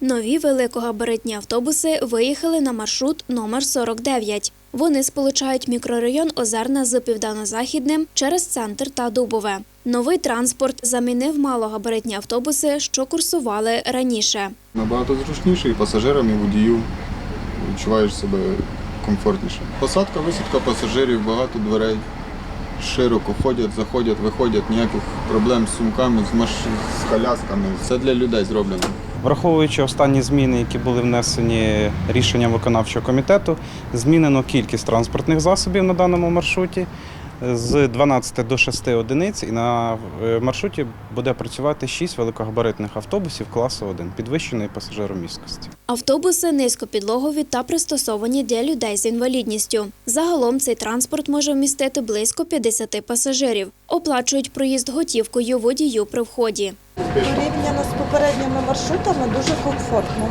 Нові великогабаритні автобуси виїхали на маршрут номер 49. Вони сполучають мікрорайон Озерна з південно-західним через центр та Дубове. Новий транспорт замінив малогабаритні автобуси, що курсували раніше. Набагато зручніше і пасажирам, і водію відчуваєш себе комфортніше. Посадка, висадка пасажирів, багато дверей. Широко ходять, заходять, виходять, ніяких проблем з сумками, з, маш... з колясками. Все для людей зроблено. Враховуючи останні зміни, які були внесені рішенням виконавчого комітету, змінено кількість транспортних засобів на даному маршруті з 12 до 6 одиниць, і на е, маршруті буде працювати 6 великогабаритних автобусів класу 1 підвищеної пасажиромісткості. Автобуси низькопідлогові та пристосовані для людей з інвалідністю. Загалом цей транспорт може вмістити близько 50 пасажирів. Оплачують проїзд готівкою водію при вході. Порівняно з попередніми маршрутами дуже комфортно.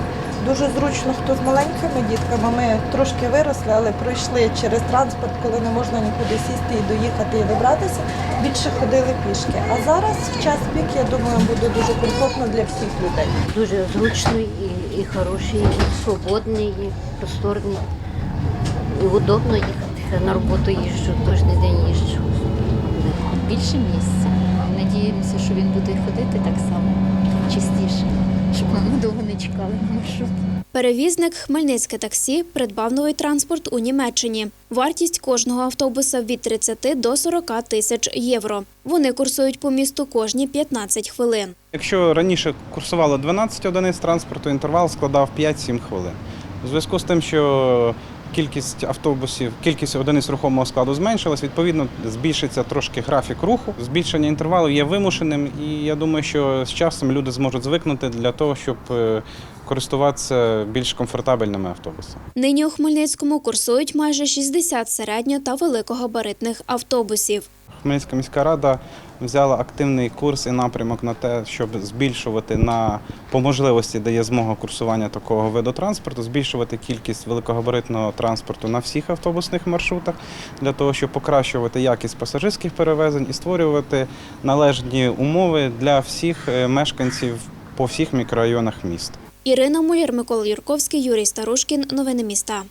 Дуже зручно, хто з маленькими дітками. Ми трошки виросли, але пройшли через транспорт, коли не можна нікуди сісти і доїхати і добратися. Більше ходили пішки. А зараз в час пік, я думаю, буде дуже комфортно для всіх людей. дуже зручний і, і хороший, і свободний, і просторний. І удобно їхати. На роботу їжджу, кожен день їжджу. більше місця. Надіємося, що він буде ходити так само частіше, щоб ми довго не чекали на маршрут. Перевізник Хмельницьке таксі придбав новий транспорт у Німеччині. Вартість кожного автобуса від 30 до 40 тисяч євро. Вони курсують по місту кожні 15 хвилин. Якщо раніше курсувало 12 одиниць транспорту, інтервал складав 5-7 хвилин. У зв'язку з тим, що кількість автобусів, кількість одиниць рухомого складу зменшилась, відповідно збільшиться трошки графік руху. Збільшення інтервалу є вимушеним, і я думаю, що з часом люди зможуть звикнути для того, щоб е, користуватися більш комфортабельними автобусами. Нині у Хмельницькому курсують майже 60 середньо та великогабаритних автобусів. Хмельницька міська рада взяла активний курс і напрямок на те, щоб збільшувати на по можливості дає змога курсування такого виду транспорту, збільшувати кількість великогабаритного транспорту на всіх автобусних маршрутах для того, щоб покращувати якість пасажирських перевезень і створювати належні умови для всіх е, мешканців по всіх мікрорайонах міста. Ірина Муляр, Микола Юрковський, Юрій Старушкін. Новини міста.